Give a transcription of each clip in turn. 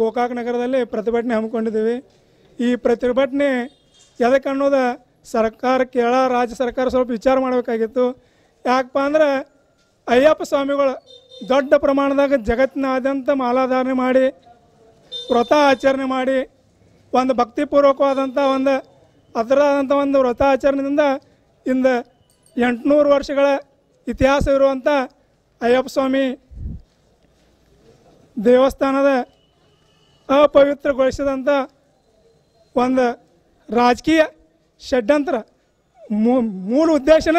ಗೋಕಾಕ್ ನಗರದಲ್ಲಿ ಪ್ರತಿಭಟನೆ ಹಮ್ಮಿಕೊಂಡಿದ್ದೀವಿ. ಈ ಪ್ರತಿಭಟನೆ ಎದಕ್ಕೆ ಅನ್ನೋದು ಸರ್ಕಾರ ಕೇಳ ರಾಜ್ಯ ಸರ್ಕಾರ ಸ್ವಲ್ಪ ವಿಚಾರ ಮಾಡಬೇಕಾಗಿತ್ತು. ಯಾಕಪ್ಪ ಅಂದ್ರೆ ಅಯ್ಯಪ್ಪ ಸ್ವಾಮಿಗಳು ದೊಡ್ಡ ಪ್ರಮಾಣದಾಗ ಜಗತ್ತಿನಾದ್ಯಂತ ಮಾಲಾಧಾರಣೆ ಮಾಡಿ, ವ್ರತ ಆಚರಣೆ ಮಾಡಿ, ಒಂದು ಭಕ್ತಿಪೂರ್ವಕವಾದಂಥ ಒಂದು ಅದರಾದಂಥ ಒಂದು ವ್ರತ ಆಚರಣೆಯಿಂದ ಇಂದ ಎಂಟುನೂರು ವರ್ಷಗಳ ಇತಿಹಾಸ ಇರುವಂಥ ಅಯ್ಯಪ್ಪ ಸ್ವಾಮಿ ದೇವಸ್ಥಾನದ ಅಪವಿತ್ರಗೊಳಿಸಿದಂಥ ಒಂದು ರಾಜಕೀಯ ಷಡ್ಯಂತ್ರ. ಮೂಲ ಉದ್ದೇಶನ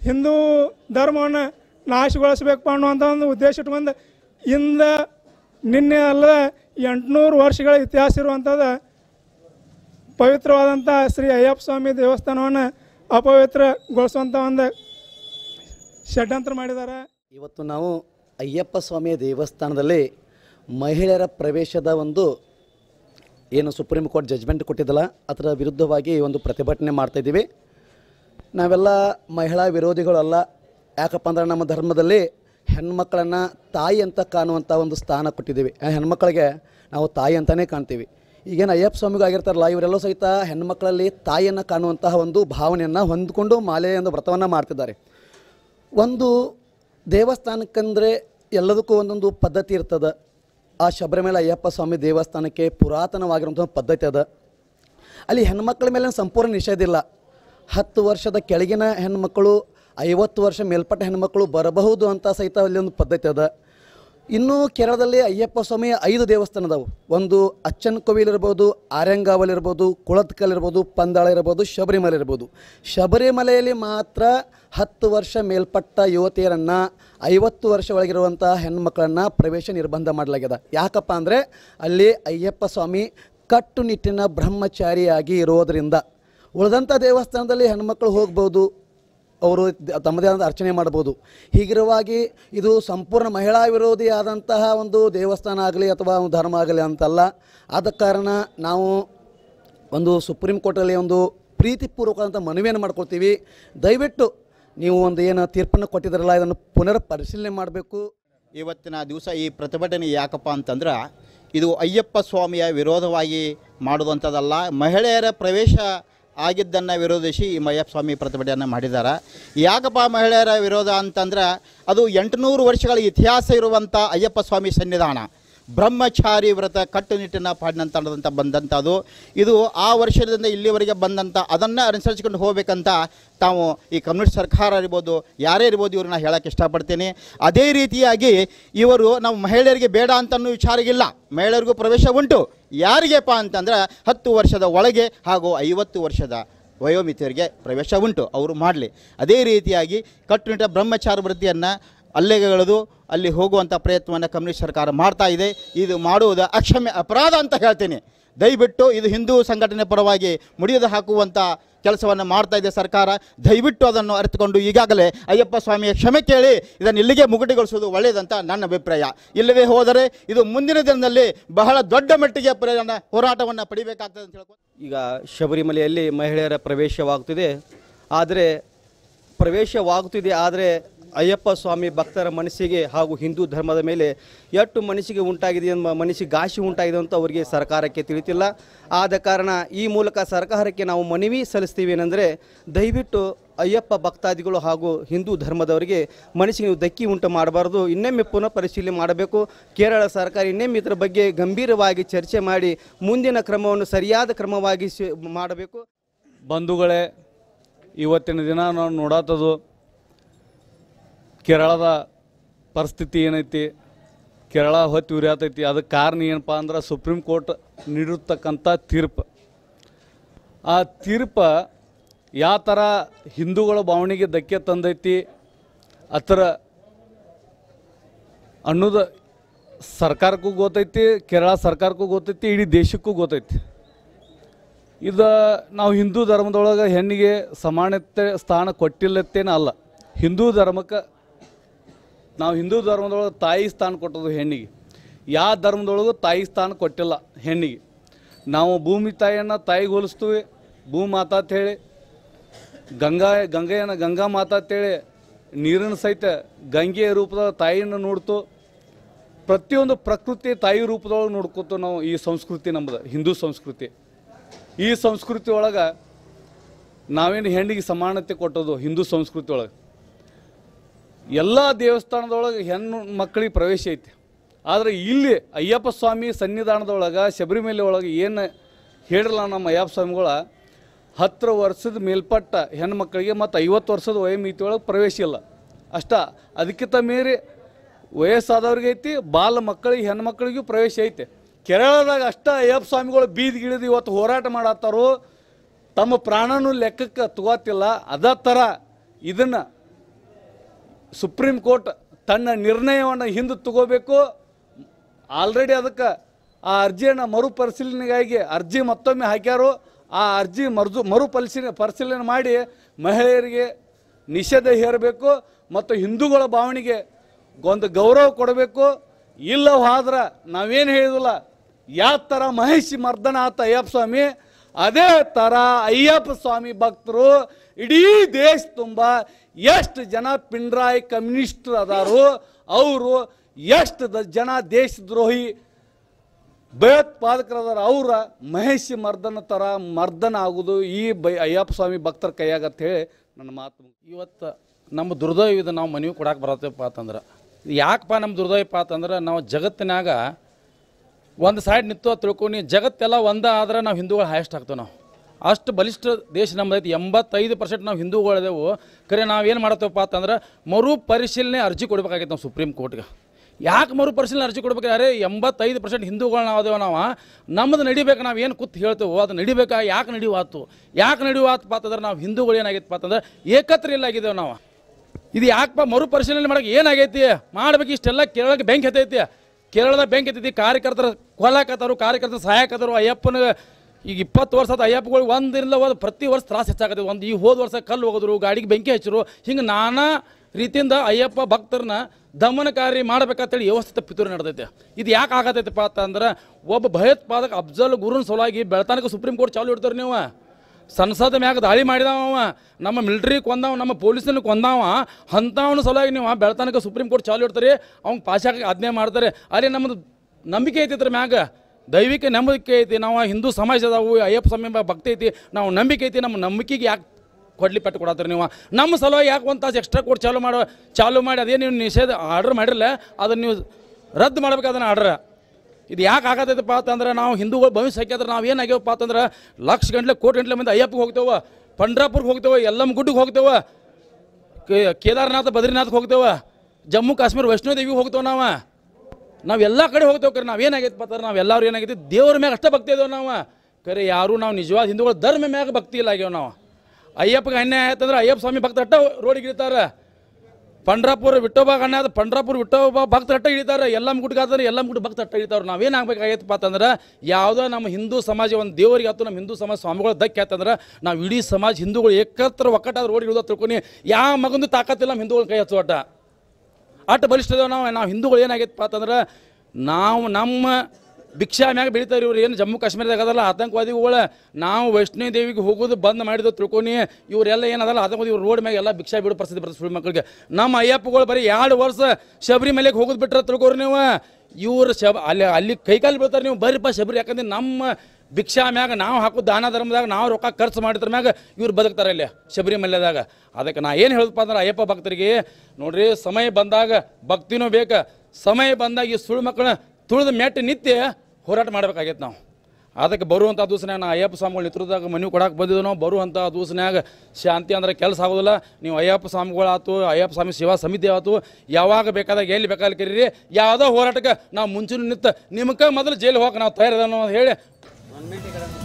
ಹಿಂದೂ ಧರ್ಮವನ್ನು ನಾಶಗೊಳಿಸಬೇಕು ಅನ್ನುವಂಥ ಒಂದು ಉದ್ದೇಶ ಇಟ್ಕೊಂಡು ಇಂದ ನಿನ್ನೆ ಅಲ್ಲ ಎಂಟುನೂರು ವರ್ಷಗಳ ಇತಿಹಾಸ ಇರುವಂಥದ್ದು ಪವಿತ್ರವಾದಂಥ ಶ್ರೀ ಅಯ್ಯಪ್ಪ ಸ್ವಾಮಿ ದೇವಸ್ಥಾನವನ್ನು ಅಪವಿತ್ರಗೊಳಿಸುವಂಥ ಒಂದು ಷಡ್ಯಂತ್ರ ಮಾಡಿದ್ದಾರೆ ಇವತ್ತು ನಾವು ಅಯ್ಯಪ್ಪ ಸ್ವಾಮಿಯ ದೇವಸ್ಥಾನದಲ್ಲಿ ಮಹಿಳೆಯರ ಪ್ರವೇಶದ ಒಂದು ಏನು ಸುಪ್ರೀಂ ಕೋರ್ಟ್ ಜಜ್ಮೆಂಟ್ ಕೊಟ್ಟಿದ್ದಲ್ಲ, ಅದರ ವಿರುದ್ಧವಾಗಿ ಒಂದು ಪ್ರತಿಭಟನೆ ಮಾಡ್ತಾಯಿದ್ದೀವಿ ನಾವೆಲ್ಲ ಮಹಿಳಾ ವಿರೋಧಿಗಳಲ್ಲ. ಯಾಕಪ್ಪ ಅಂದ್ರೆ ನಮ್ಮ ಧರ್ಮದಲ್ಲಿ ಹೆಣ್ಮಕ್ಕಳನ್ನು ತಾಯಿ ಅಂತ ಕಾಣುವಂಥ ಒಂದು ಸ್ಥಾನ ಕೊಟ್ಟಿದ್ದೀವಿ. ಆ ಹೆಣ್ಮಕ್ಳಿಗೆ ನಾವು ತಾಯಿ ಅಂತಲೇ ಕಾಣ್ತೀವಿ. ಈಗೇನು ಅಯ್ಯಪ್ಪ ಸ್ವಾಮಿಗೂ ಆಗಿರ್ತಾರಲ್ಲ ಇವರೆಲ್ಲೂ ಸಹಿತ ಹೆಣ್ಮಕ್ಕಳಲ್ಲಿ ತಾಯಿಯನ್ನು ಕಾಣುವಂತಹ ಒಂದು ಭಾವನೆಯನ್ನು ಹೊಂದಿಕೊಂಡು ಎಂದು ವ್ರತವನ್ನು ಮಾಡ್ತಿದ್ದಾರೆ. ಒಂದು ದೇವಸ್ಥಾನಕ್ಕಂದರೆ ಎಲ್ಲದಕ್ಕೂ ಒಂದೊಂದು ಪದ್ಧತಿ ಇರ್ತದೆ. ಆ ಶಬರಿಮಲೆ ಅಯ್ಯಪ್ಪ ಸ್ವಾಮಿ ದೇವಸ್ಥಾನಕ್ಕೆ ಪುರಾತನವಾಗಿರುವಂಥ ಪದ್ಧತಿ ಅದ. ಅಲ್ಲಿ ಹೆಣ್ಮಕ್ಳ ಮೇಲೆ ಸಂಪೂರ್ಣ ನಿಷೇಧ ಇಲ್ಲ. ಹತ್ತು ವರ್ಷದ ಕೆಳಗಿನ ಹೆಣ್ಮಕ್ಕಳು ಐವತ್ತು ವರ್ಷ ಮೇಲ್ಪಟ್ಟ ಹೆಣ್ಮಕ್ಕಳು ಬರಬಹುದು ಅಂತ ಸಹಿತ ಅಲ್ಲಿ ಒಂದು ಪದ್ಧತಿ ಅದ. ಇನ್ನು ಕೇರಳದಲ್ಲಿ ಅಯ್ಯಪ್ಪ ಸ್ವಾಮಿಯ ಐದು ದೇವಸ್ಥಾನ ಅದಾವು ಒಂದು ಅಚ್ಚನ್ ಕೋವಿಲ್ ಇರ್ಬೋದು, ಆರ್ಯಂಗಾವಲ್ ಇರ್ಬೋದು ಕುಳತ್ಕಲ್ ಇರ್ಬೋದು, ಪಂದಾಳ ಇರ್ಬೋದು, ಶಬರಿಮಲೆ ಇರ್ಬೋದು. ಶಬರಿಮಲೆಯಲ್ಲಿ ಮಾತ್ರ ಹತ್ತು ವರ್ಷ ಮೇಲ್ಪಟ್ಟ ಯುವತಿಯರನ್ನು, ಐವತ್ತು ವರ್ಷ ಒಳಗಿರುವಂಥ ಹೆಣ್ಮಕ್ಳನ್ನು ಪ್ರವೇಶ ನಿರ್ಬಂಧ ಮಾಡಲಾಗಿದೆ. ಯಾಕಪ್ಪ ಅಂದರೆ ಅಲ್ಲಿ ಅಯ್ಯಪ್ಪ ಸ್ವಾಮಿ ಕಟ್ಟುನಿಟ್ಟಿನ ಬ್ರಹ್ಮಚಾರಿಯಾಗಿ ಇರೋದರಿಂದ. ಉಳಿದಂಥ ದೇವಸ್ಥಾನದಲ್ಲಿ ಹೆಣ್ಮಕ್ಳು ಹೋಗ್ಬೋದು ಅವರು ತಮ್ಮದೇ ಆದ ಅರ್ಚನೆ ಮಾಡ್ಬೋದು ಹೀಗಿರುವಾಗಿ ಇದು ಸಂಪೂರ್ಣ ಮಹಿಳಾ ವಿರೋಧಿ ಆದಂತಹ ಒಂದು ದೇವಸ್ಥಾನ ಆಗಲಿ ಅಥವಾ ಒಂದು ಧರ್ಮ ಆಗಲಿ ಅಂತಲ್ಲ. ಆದ ಕಾರಣ ನಾವು ಒಂದು ಸುಪ್ರೀಂ ಕೋರ್ಟಲ್ಲಿ ಒಂದು ಪ್ರೀತಿಪೂರ್ವಕವಾದಂಥ ಮನವಿಯನ್ನು ಮಾಡ್ಕೊಳ್ತೀವಿ. ದಯವಿಟ್ಟು ನೀವು ಒಂದು ಏನು ತೀರ್ಪನ್ನು ಕೊಟ್ಟಿದ್ರಲ್ಲ ಇದನ್ನು ಪುನರ್ ಪರಿಶೀಲನೆ ಮಾಡಬೇಕು. ಇವತ್ತಿನ ದಿವಸ ಈ ಪ್ರತಿಭಟನೆ ಯಾಕಪ್ಪ ಅಂತಂದ್ರೆ, ಇದು ಅಯ್ಯಪ್ಪ ಸ್ವಾಮಿಯ ವಿರೋಧವಾಗಿ ಮಾಡುವಂಥದ್ದಲ್ಲ. ಮಹಿಳೆಯರ ಪ್ರವೇಶ ಆಗಿದ್ದನ್ನು ವಿರೋಧಿಸಿ ಈ ಮಯ್ಯಪ್ಪ ಸ್ವಾಮಿ ಪ್ರತಿಭಟನೆ ಮಾಡಿದ್ದಾರೆ ಯಾಕಪ್ಪ ಮಹಿಳೆಯರ ವಿರೋಧ ಅಂತಂದ್ರೆ ಅದು ಎಂಟುನೂರು ವರ್ಷಗಳ ಇತಿಹಾಸ ಇರುವಂಥ ಅಯ್ಯಪ್ಪ ಸ್ವಾಮಿ ಸನ್ನಿಧಾನ. ಬ್ರಹ್ಮಚಾರಿ ವ್ರತ ಕಟ್ಟುನಿಟ್ಟಿನ ಪಾಡಿನಂತ ಬಂದಂಥದ್ದು ಇದು ಆ ವರ್ಷದಿಂದ ಇಲ್ಲಿವರೆಗೆ ಬಂದಂಥ ಅದನ್ನು ಅನುಸರಿಸಿಕೊಂಡು ಹೋಗ್ಬೇಕಂತ ತಾವು ಈ ಕಮ್ಯುನಿಸ್ಟ್ ಸರ್ಕಾರ ಇರ್ಬೋದು, ಯಾರೇ ಇರ್ಬೋದು ಇವ್ರನ್ನ ಹೇಳಕ್ಕೆ ಇಷ್ಟಪಡ್ತೀನಿ. ಅದೇ ರೀತಿಯಾಗಿ ಇವರು ನಾವು ಮಹಿಳೆಯರಿಗೆ ಬೇಡ ಅಂತ ವಿಚಾರಗಿಲ್ಲ. ಮಹಿಳೆಯರಿಗೂ ಪ್ರವೇಶ ಉಂಟು. ಯಾರಿಗೆಪ್ಪ ಅಂತಂದ್ರೆ ಹತ್ತು ವರ್ಷದ ಒಳಗೆ ಹಾಗೂ ಐವತ್ತು ವರ್ಷದ ವಯೋಮಿತಿಯರಿಗೆ ಪ್ರವೇಶ ಉಂಟು, ಅವರು ಮಾಡಲಿ. ಅದೇ ರೀತಿಯಾಗಿ ಕಟ್ಟುನಿಟ್ಟ ಬ್ರಹ್ಮಚಾರ ವೃತ್ತಿಯನ್ನು ಅಲ್ಲೆಗೆಳೆದು ಅಲ್ಲಿ ಹೋಗುವಂಥ ಪ್ರಯತ್ನವನ್ನು ಕಮ್ಯುನಿಸ್ಟ್ ಸರ್ಕಾರ ಮಾಡ್ತಾ ಇದೆ. ಇದು ಮಾಡುವುದು ಅಕ್ಷಮ್ಯ ಅಪರಾಧ ಅಂತ ಹೇಳ್ತೀನಿ. ದಯವಿಟ್ಟು ಇದು ಹಿಂದೂ ಸಂಘಟನೆ ಪರವಾಗಿ ಮುಡಿಯದು ಹಾಕುವಂಥ ಕೆಲಸವನ್ನು ಮಾಡ್ತಾ ಇದೆ ಸರ್ಕಾರ. ದಯವಿಟ್ಟು ಅದನ್ನು ಅರಿತುಕೊಂಡು ಈಗಾಗಲೇ ಅಯ್ಯಪ್ಪ ಸ್ವಾಮಿಯ ಕ್ಷಮೆ ಕೇಳಿ ಇದನ್ನು ಇಲ್ಲಿಗೆ ಮುಗುಟಿಗೊಳಿಸುವುದು ಒಳ್ಳೆಯದಂತ ನನ್ನ ಅಭಿಪ್ರಾಯ. ಇಲ್ಲವೇ ಹೋದರೆ ಇದು ಮುಂದಿನ ದಿನದಲ್ಲಿ ಬಹಳ ದೊಡ್ಡ ಮಟ್ಟಿಗೆ ಪ್ರಯಾಣ ಹೋರಾಟವನ್ನು ಪಡಿಬೇಕಾಗ್ತದೆ ಅಂತ ಹೇಳ್ಕೊಂಡು ಈಗ ಶಬರಿಮಲೆಯಲ್ಲಿ ಮಹಿಳೆಯರ ಪ್ರವೇಶವಾಗುತ್ತಿದೆ. ಆದರೆ ಪ್ರವೇಶವಾಗುತ್ತಿದೆ, ಆದರೆ ಅಯ್ಯಪ್ಪ ಸ್ವಾಮಿ ಭಕ್ತರ ಮನಸ್ಸಿಗೆ ಹಾಗೂ ಹಿಂದೂ ಧರ್ಮದ ಮೇಲೆ ಎಷ್ಟು ಮನಸ್ಸಿಗೆ ಉಂಟಾಗಿದೆ ಎಂಬ ಮನಸ್ಸಿಗೆ ಗಾಶಿ ಉಂಟಾಗಿದೆ ಅಂತ ಅವರಿಗೆ ಸರ್ಕಾರಕ್ಕೆ ತಿಳಿತಿಲ್ಲ. ಆದ ಕಾರಣ ಈ ಮೂಲಕ ಸರ್ಕಾರಕ್ಕೆ ನಾವು ಮನವಿ ಸಲ್ಲಿಸ್ತೀವಿ ಏನಂದರೆ ದಯವಿಟ್ಟು ಅಯ್ಯಪ್ಪ ಭಕ್ತಾದಿಗಳು ಹಾಗೂ ಹಿಂದೂ ಧರ್ಮದವರಿಗೆ ಮನಸ್ಸಿಗೆ ನೀವು ಧಕ್ಕಿ ಉಂಟು ಮಾಡಬಾರ್ದು. ಇನ್ನೊಮ್ಮೆ ಪುನಃ ಪರಿಶೀಲನೆ ಮಾಡಬೇಕು. ಕೇರಳ ಸರ್ಕಾರ ಇನ್ನೊಮ್ಮೆ ಇದರ ಬಗ್ಗೆ ಗಂಭೀರವಾಗಿ ಚರ್ಚೆ ಮಾಡಿ ಮುಂದಿನ ಕ್ರಮವನ್ನು ಸರಿಯಾದ ಕ್ರಮವಾಗಿ ಮಾಡಬೇಕು. ಬಂಧುಗಳೇ, ಇವತ್ತಿನ ದಿನ ನಾವು ನೋಡತ್ತದು ಕೇರಳದ ಪರಿಸ್ಥಿತಿ ಏನೈತಿ? ಕೇರಳ ಹೊತ್ತು ಉರಿಯಾತೈತಿ. ಅದಕ್ಕೆ ಕಾರಣ ಏನಪ್ಪ ಅಂದ್ರೆ ಸುಪ್ರೀಂ ಕೋರ್ಟ್ ನೀಡಿರ್ತಕ್ಕಂಥ ತೀರ್ಪು. ಆ ತೀರ್ಪು ಯಾವ ಥರ ಹಿಂದೂಗಳ ಭಾವನೆಗೆ ಧಕ್ಕೆ ತಂದೈತಿ? ಅದರ ಅನ್ನೋದು ಸರ್ಕಾರಕ್ಕೂ ಗೊತ್ತೈತಿ, ಕೇರಳ ಸರ್ಕಾರಕ್ಕೂ ಗೊತ್ತೈತಿ, ಇಡೀ ದೇಶಕ್ಕೂ ಗೊತ್ತೈತಿ. ಇದು ನಾವು ಹಿಂದೂ ಧರ್ಮದೊಳಗೆ ಹೆಣ್ಣಿಗೆ ಸಮಾನತೆ ಸ್ಥಾನ ಕೊಟ್ಟಿಲ್ಲತ್ತೇನಲ್ಲ. ಹಿಂದೂ ಧರ್ಮಕ್ಕೆ ನಾವು ಹಿಂದೂ ಧರ್ಮದೊಳಗೆ ತಾಯಿ ಸ್ಥಾನ ಕೊಟ್ಟದು ಹೆಣ್ಣಿಗೆ. ಯಾವ ಧರ್ಮದೊಳಗೂ ತಾಯಿ ಸ್ಥಾನ ಕೊಟ್ಟಿಲ್ಲ ಹೆಣ್ಣಿಗೆ. ನಾವು ಭೂಮಿ ತಾಯಿಯನ್ನು ತಾಯಿಗೆ ಹೋಲಿಸ್ತೀವಿ. ಅಂತ ಹೇಳಿ, ಗಂಗಾ, ಗಂಗೆಯನ್ನು ಗಂಗಾ ಮಾತಾ ಅಂತೇಳಿ ನೀರಿನ ಸಹಿತ ಗಂಗೆಯ ರೂಪದ ತಾಯಿಯನ್ನು ನೋಡ್ತು. ಪ್ರತಿಯೊಂದು ಪ್ರಕೃತಿ ತಾಯಿ ರೂಪದೊಳಗೆ ನೋಡ್ಕೊತು ನಾವು ಈ ಸಂಸ್ಕೃತಿ ನಮ್ಮದು ಹಿಂದೂ ಸಂಸ್ಕೃತಿ. ಈ ಸಂಸ್ಕೃತಿ ಒಳಗೆ ನಾವೇನು ಹೆಣ್ಣಿಗೆ ಸಮಾನತೆ ಕೊಟ್ಟೋದು ಹಿಂದೂ ಸಂಸ್ಕೃತಿ ಒಳಗೆ? ಎಲ್ಲ ದೇವಸ್ಥಾನದೊಳಗೆ ಹೆಣ್ಣು ಮಕ್ಕಳಿಗೆ ಪ್ರವೇಶ ಐತಿ. ಆದರೆ ಇಲ್ಲಿ ಅಯ್ಯಪ್ಪ ಸ್ವಾಮಿ ಸನ್ನಿಧಾನದೊಳಗೆ, ಶಬರಿಮಲೆ ಒಳಗೆ ಏನು ಹೇಳಿರಲ್ಲ ನಮ್ಮ ಅಯ್ಯಪ್ಪ ಸ್ವಾಮಿಗಳ ಹತ್ತು ವರ್ಷದ ಮೇಲ್ಪಟ್ಟ ಹೆಣ್ಣು ಮಕ್ಕಳಿಗೆ ಮತ್ತು ಐವತ್ತು ವರ್ಷದ ವಯೋಮಿತಿ ಒಳಗೆ ಪ್ರವೇಶ ಇಲ್ಲ. ಅಷ್ಟ, ಅದಕ್ಕಿಂತ ಮೀರಿ ವಯಸ್ಸಾದವ್ರಿಗೆ ಐತಿ, ಬಾಲ ಮಕ್ಕಳಿಗೆ, ಹೆಣ್ಣು ಮಕ್ಕಳಿಗೂ ಪ್ರವೇಶ ಐತೆ. ಕೇರಳದಾಗ ಅಷ್ಟ ಅಯ್ಯಪ್ಪ ಸ್ವಾಮಿಗಳು ಬೀದಿಗಿಳಿದು ಇವತ್ತು ಹೋರಾಟ ಮಾಡತ್ತಾರೋ, ತಮ್ಮ ಪ್ರಾಣನೂ ಲೆಕ್ಕಕ್ಕೆ ತಗೋತಿಲ್ಲ. ಅದ ಥರ ಇದನ್ನು ಸುಪ್ರೀಂ ಕೋರ್ಟ್ ತನ್ನ ನಿರ್ಣಯವನ್ನು ಹಿಂದೆ ತಗೋಬೇಕು. ಆಲ್ರೆಡಿ ಅದಕ್ಕೆ ಆ ಅರ್ಜಿಯನ್ನು ಮರುಪರಿಶೀಲನೆಗಾಗಿ ಅರ್ಜಿ ಮತ್ತೊಮ್ಮೆ ಹಾಕ್ಯಾರು. ಆ ಅರ್ಜಿ ಮರ್ಜು ಮರುಪರಿಶೀಲನೆ ಪರಿಶೀಲನೆ ಮಾಡಿ ಮಹಿಳೆಯರಿಗೆ ನಿಷೇಧ ಹೇರಬೇಕು ಮತ್ತು ಹಿಂದೂಗಳ ಭಾವನೆಗೆ ಒಂದು ಗೌರವ ಕೊಡಬೇಕು. ಇಲ್ಲವಾದ್ರೆ ನಾವೇನು ಹೇಳಿದಿಲ್ಲ ಯಾವ ಥರ ಮಹೇಶಿ ಮರ್ದನ ಆತ ಅಯ್ಯಪ್ಪ ಸ್ವಾಮಿ, ಅದೇ ಥರ ಅಯ್ಯಪ್ಪ ಸ್ವಾಮಿ ಭಕ್ತರು ಇಡೀ ದೇಶ ತುಂಬ ಎಷ್ಟು ಜನ ಪಿಂಡ್ರಾಯ್ ಕಮ್ಯುನಿಸ್ಟ್ ಅದಾರೋ ಅವರು ಎಷ್ಟು ಜನ ದೇಶದ್ರೋಹಿ ಭಯೋತ್ಪಾದಕರದಾರ ಅವರ ಮಹೇಶಿ ಮರ್ದನ ಥರ ಮರ್ದನ ಆಗೋದು ಈ ಬೈ ಅಯ್ಯಪ್ಪ ಸ್ವಾಮಿ ಭಕ್ತರ ಕೈಯಾಗ ಅಂತ ಹೇಳಿ ನನ್ನ ಮಾತು ಇವತ್ತು ನಮ್ಮ ದುರ್ದೈವ ಇದು ನಾವು ಮನವಿ ಕೊಡಕ್ಕೆ ಬರತ್ತೇವಪ್ಪ ಅಂತಂದ್ರೆ. ಯಾಕಪ್ಪ ನಮ್ಮ ದುರ್ದೈವಪ್ಪ ಅಂತಂದ್ರೆ ನಾವು ಜಗತ್ತಿನಾಗ ಒಂದು ಸೈಡ್ ನಿಂತು ತಿಳ್ಕೊಂಡು ಜಗತ್ತೆಲ್ಲ ಒಂದ ಆದ್ರೆ ನಾವು ಹಿಂದೂಗಳು ಹೈಯೆಸ್ಟ್ ಆಗ್ತೇವೆ ನಾವು. ಅಷ್ಟು ಬಲಿಷ್ಠ ದೇಶ ನಮ್ಮದೈತಿ ಎಂಬತ್ತೈದು ಪರ್ಸೆಂಟ್ ನಾವು ಹಿಂದೂಗಳಿದೆವು ನಾವು ಏನು ಮಾಡತ್ತೇವಪ್ಪ ಅಂತಂದ್ರೆ ಮರು ಪರಿಶೀಲನೆ ಅರ್ಜಿ ಕೊಡ್ಬೇಕಾಗಿತ್ತು ನಾವು ಸುಪ್ರೀಂ ಕೋರ್ಟ್ಗೆ. ಯಾಕೆ ಮರು ಪರಿಶೀಲನೆ ಅರ್ಜಿ ಕೊಡ್ಬೇಕು? ಯಾರೇ ಎಂಬತ್ತೈದು ಪರ್ಸೆಂಟ್ ಹಿಂದೂಗಳು ನಾವು ನಾವು. ನಮ್ಮದು ನಡಿಬೇಕು ನಾವು ಏನು ಕೂತ್ ಹೇಳ್ತೇವೆ ಅದು ನಡಿಬೇಕಾ? ಯಾಕೆ ನಡೆಯುವಾತು ಯಾಕೆ ನಡೆಯುವಾತು ಅಂತಂದ್ರೆ ನಾವು ಹಿಂದೂಗಳು ಏನಾಗಿತ್ತಪ್ಪ ಅಂತಂದ್ರೆ ಏಕತ್ರ ಇಲ್ಲ ಆಗಿದ್ದೇವೆ ನಾವು. ಇದು ಯಾಕಪ್ಪ ಮರು ಪರಿಶೀಲನೆ ಮಾಡೋಕೆ ಏನಾಗೈತಿ? ಮಾಡ್ಬೇಕು ಇಷ್ಟೆಲ್ಲ ಕೇರಳಕ್ಕೆ ಬೆಂಕಿ ಹತ್ತೈತಿ. ಕೇರಳದ ಬೆಂಕಿ ಹತ್ತೈತಿ. ಕಾರ್ಯಕರ್ತರ ಕೊಲಾಕತ್ತಾರು ಕಾರ್ಯಕರ್ತರ ಸಹಾಯಕತ್ತಾರು ಅಯ್ಯಪ್ಪನ ಈಗ ಇಪ್ಪತ್ತು ವರ್ಷದ ಅಯ್ಯಪ್ಪಗಳು ಒಂದರಿಂದ ಒಂದು ಪ್ರತಿ ವರ್ಷ ತ್ರಾಸ ಹೆಚ್ಚಾಗತ್ತೆ. ಒಂದು ಈ ಹೋದ ವರ್ಷ ಕಲ್ಲು ಹೋಗಿದ್ರು, ಗಾಡಿಗೆ ಬೆಂಕಿ ಹಚ್ಚರು ಹಿಂಗೆ ನಾನಾ ರೀತಿಯಿಂದ ಅಯ್ಯಪ್ಪ ಭಕ್ತರನ್ನ ದಮನಕಾರಿ ಮಾಡ್ಬೇಕಂತೇಳಿ ವ್ಯವಸ್ಥಿತ ಪಿತೂರಿ ನಡೆದೈತೆ. ಇದು ಯಾಕೆ ಆಗತೈತಪ್ಪ ಅಂತಂದ್ರೆ, ಒಬ್ಬ ಭಯೋತ್ಪಾದಕ ಅಫ್ಜಲ್ ಗುರುನ ಸಲುವಾಗಿ ಬೆಳತಾನಕ್ಕೆ ಸುಪ್ರೀಂ ಕೋರ್ಟ್ ಚಾಲು ಇಡ್ತಾರೆ ನೀವು. ಸಂಸದ ಮ್ಯಾಗ ದಾಳಿ ಮಾಡಿದವ ನಮ್ಮ ಮಿಲಿಟ್ರಿ ಕೊಂದವ, ನಮ್ಮ ಪೊಲೀಸನ್ನು ಕೊಂದವ. ಅಂಥವನ ಸಲುವಾಗಿ ನೀವು ಬೆಳತನಕ ಸುಪ್ರೀಂ ಕೋರ್ಟ್ ಚಾಲು ಇಡ್ತಾರೆ ಅವ್ನು ಪಾಶಾಕ ಆಜ್ಞೆ ಮಾಡ್ತಾರೆ. ಅಲ್ಲಿ ನಮ್ಮದು ನಂಬಿಕೆ ಐತಿ ಇದ್ರ ಮ್ಯಾಗ. ದೈವಿಕ ನಂಬಿಕೆ ಐತಿ, ನಾವು ಹಿಂದೂ ಸಮಾಜದವು ಅಯ್ಯಪ್ಪ ಸ್ವಾಮಿ ಮ್ಯಾಗ್ ಭಕ್ತಿ ಐತಿ, ನಾವು ನಂಬಿಕೆ ಐತಿ, ನಮ್ಮ ನಂಬಿಕೆಗೆ ಯಾಕೆ ಕೊಡ್ಲಿ ಪೆಟ್ಟು ಕೊಡತ್ತೀರಿ ನೀವು? ನಮ್ಮ ಸಲುವಾಗಿ ಯಾಕೆ ಒಂದು ತಾಸು ಎಕ್ಸ್ಟ್ರಾ ಕೊಟ್ಟು ಚಾಲು ಮಾಡೋ, ಚಾಲು ಮಾಡಿ ಅದೇ ನೀವು ನಿಷೇಧ ಆರ್ಡ್ರ್ ಮಾಡಿರಲ್ಲ, ಅದನ್ನು ನೀವು ರದ್ದು ಮಾಡ್ಬೇಕು ಅದನ್ನು ಆರ್ಡ್ರ್ ಇದು ಯಾಕೆ ಆಗತೈತಪ್ಪ ಅಂತಂದ್ರೆ, ನಾವು ಹಿಂದೂಗಳು ಭವಿಷ್ಯ ಹಾಕಿದ್ರೆ ನಾವು ಏನಾಗ್ಯವಪ್ಪ ಅಂತಂದ್ರೆ, ಲಕ್ಷ ಗಂಟ್ಲೆ, ಕೋಟಿ ಗಂಟ್ಲೆ ಮುಂದೆ ಅಯ್ಯಪ್ಪಗೆ ಹೋಗ್ತೇವೆ, ಪಂಡ್ರಾಪುರ್ಗೆ ಹೋಗ್ತೇವೆ ಎಲ್ಲಮ್ಮ ಗುಡ್ಡಿಗೆ ಹೋಗ್ತೇವೆ ಕೇದಾರ್ನಾಥ ಬದ್ರಿನಾಥ್ಗೆ ಹೋಗ್ತೇವೆ, ಜಮ್ಮು ಕಾಶ್ಮೀರ ವೈಷ್ಣೋದೇವಿಗೆ ಹೋಗ್ತೇವೆ ನಾವು. ನಾವು ಎಲ್ಲ ಕಡೆ ಹೋಗ್ತೇವೆ ಕರೆ, ನಾವು ಪತ್ರ ನಾವೆಲ್ಲರೂ ಏನಾಗೈತಿ, ದೇವ್ರ ಮ್ಯಾಗ ಅಷ್ಟೇ ಭಕ್ತಿ ಇದ್ದೇವೆ ನಾವು. ಕರೆ, ಯಾರು ನಾವು ನಿಜವಾದ ಹಿಂದೂಗಳ ಧರ್ಮ ಮ್ಯಾಗ ಭಕ್ತಿ ಇಲ್ಲ ಆಗ್ಯಾವ ನಾವು. ಅಯ್ಯಪ್ಪಗೆ ಅನ್ಯಾಯ ಆಯ್ತಂದ್ರೆ ಅಯ್ಯಪ್ಪ ಸ್ವಾಮಿ ಭಕ್ತ ಅಟ್ಟ ರೋಡಿಗೆ ಇಳಿತಾರೆ. ಪಂಡ್ರಾಪುರ ವಿಠೋಬಾಗ ಅಣ್ಣ ಅದು ಪಂಡ್ರಾಪುರ ವಿಠೋಬಾ ಭಕ್ತ ಅಟ್ಟ ಇಳಿತಾರೆ. ಎಲ್ಲ ಗುಡ್ಗಾದ್ರೆ ಎಲ್ಲ ಗುಡ್ ಭಕ್ತ ಅಟ್ಟ ಇಳಿತಾವ್ರು. ನಾವೇನಾಗಬೇಕಾಗೈತಪ್ಪ ಅಂತಂದ್ರೆ ಯಾವುದೋ ನಮ್ಮ ಹಿಂದೂ ಸಮಾಜ ಒಂದು ದೇವರಿಗೆ ಆಯ್ತು ನಮ್ಮ ಹಿಂದೂ ಸಮಾಜ ಸ್ವಾಮಿಗಳು ಧಕ್ಕೆ ಆಯ್ತಂದ್ರೆ ನಾವು ಇಡೀ ಸಮಾಜ ಹಿಂದೂಗಳು ಏಕತ್ರ ಒಕ್ಕಟ್ಟಾದ ರೋಡ್ ಇಳಿದ ತಿಳ್ಕೊಂಡು ಯಾವ ಮಗಂದು ತಾಕತ್ತಿಲ್ಲ ನಮ್ಮ ಹಿಂದೂಗಳ ಕೈ ಹಚ್ಚೋ ಅಟ್ಟ ಅಟ್ಟು ಬಲಿಷ್ಠ ಇದಾವೆ ನಾವು ನಾವು ಹಿಂದೂಗಳು ಏನಾಗೈತಪ್ಪ ಅಂತಂದ್ರೆ, ನಾವು ನಮ್ಮ ಭಿಕ್ಷಾ ಮ್ಯಾಗ ಬೆಳಿತಾರೆ ಇವ್ರು. ಏನು ಜಮ್ಮು ಕಾಶ್ಮೀರದಾಗ ಅದಲ್ಲ, ಆತಂಕವಾದಿಗಳು. ನಾವು ವೈಷ್ಣೋ ದೇವಿಗೆ ಹೋಗೋದು ಬಂದ್ ಮಾಡಿದ್ದು ತಿಳ್ಕೊನಿ, ಇವರೆಲ್ಲ ಏನದಲ್ಲ, ಆತಂಕವಾದಿ ಇವ್ರು ರೋಡ್ ಮ್ಯಾಗ ಎಲ್ಲ ಭಿಕ್ಷಾ ಬಿಡೋ ಪರಿಸ್ಥಿತಿ ಬರ್ತದೆ ಸುಳ್ಳು ಮಕ್ಕಳಿಗೆ. ನಮ್ಮ ಅಯ್ಯಪ್ಪಗಳು ಬರೀ ಎರಡು ವರ್ಷ ಶಬರಿಮಲೆಗೆ ಹೋಗೋದು ಬಿಟ್ರೆ ತಿಳ್ಕೊರಿ ನೀವು. ಇವ್ರು ಶಬ ಅಲ್ಲಿ ಅಲ್ಲಿ ಕೈಕಾಲು ಬೀಳ್ತಾರೆ ನೀವು. ಬರ್ರಿಪ್ಪ ಶಬರಿ, ಯಾಕಂದ್ರೆ ನಮ್ಮ ಭಿಕ್ಷಾ ಮ್ಯಾಗ ನಾವು ಹಾಕೋ ದಾನ ಧರ್ಮದಾಗ ನಾವು ರೊಕ್ಕ ಖರ್ಚು ಮಾಡಿದ್ರ ಮ್ಯಾಗ ಇವ್ರು ಬದುಕ್ತಾರೆ ಇಲ್ಲಿ ಶಬರಿಮಲೆದಾಗ. ಅದಕ್ಕೆ ನಾ ಏನು ಹೇಳಪ್ಪ ಅಂದ್ರೆ ಅಯ್ಯಪ್ಪ ಭಕ್ತರಿಗೆ, ನೋಡ್ರಿ ಸಮಯ ಬಂದಾಗ ಭಕ್ತಿನೂ ಬೇಕು, ಸಮಯ ಬಂದಾಗ ಈ ಸುಳ್ಳು ಮಕ್ಕಳನ್ನ ತುಳಿದು ಮೆಟ್ಟು ನಿತ್ಯ ಹೋರಾಟ ಮಾಡ್ಬೇಕಾಗೈತೆ ನಾವು. ಅದಕ್ಕೆ ಬರುವಂಥ ದಿವಸನಾಗ ನಾ ಅಯ್ಯಪ್ಪ ಸ್ವಾಮಿಗಳು ನೇತೃತ್ವದಾಗ ಮನೆ ಕೊಡಕ್ಕೆ ಬಂದಿದ್ದು ನಾವು ಬರುವಂಥ ದಿವಸನಾಗ ಶಾಂತಿ ಅಂದ್ರೆ ಕೆಲಸ ಆಗೋದಿಲ್ಲ. ನೀವು ಅಯ್ಯಪ್ಪ ಸ್ವಾಮಿಗಳಾಯ್ತು ಅಯ್ಯಪ್ಪ ಸ್ವಾಮಿ ಸೇವಾ ಸಮಿತಿ ಆಯ್ತು ಯಾವಾಗ ಬೇಕಾದಾಗ ಎಲ್ಲಿ ಬೇಕಾದ್ರೆ ಕರೀರಿ, ಯಾವುದೋ ಹೋರಾಟಕ್ಕೆ ನಾವು ಮುಂಚೂಣಿ ನಿಂತು ನಿಮ್ಗೆ ಮೊದಲು ಜೈಲಿಗೆ ಹೋಗಕ್ಕೆ ನಾವು ತಯಾರಿದನೋ ಅಂತ ಹೇಳಿ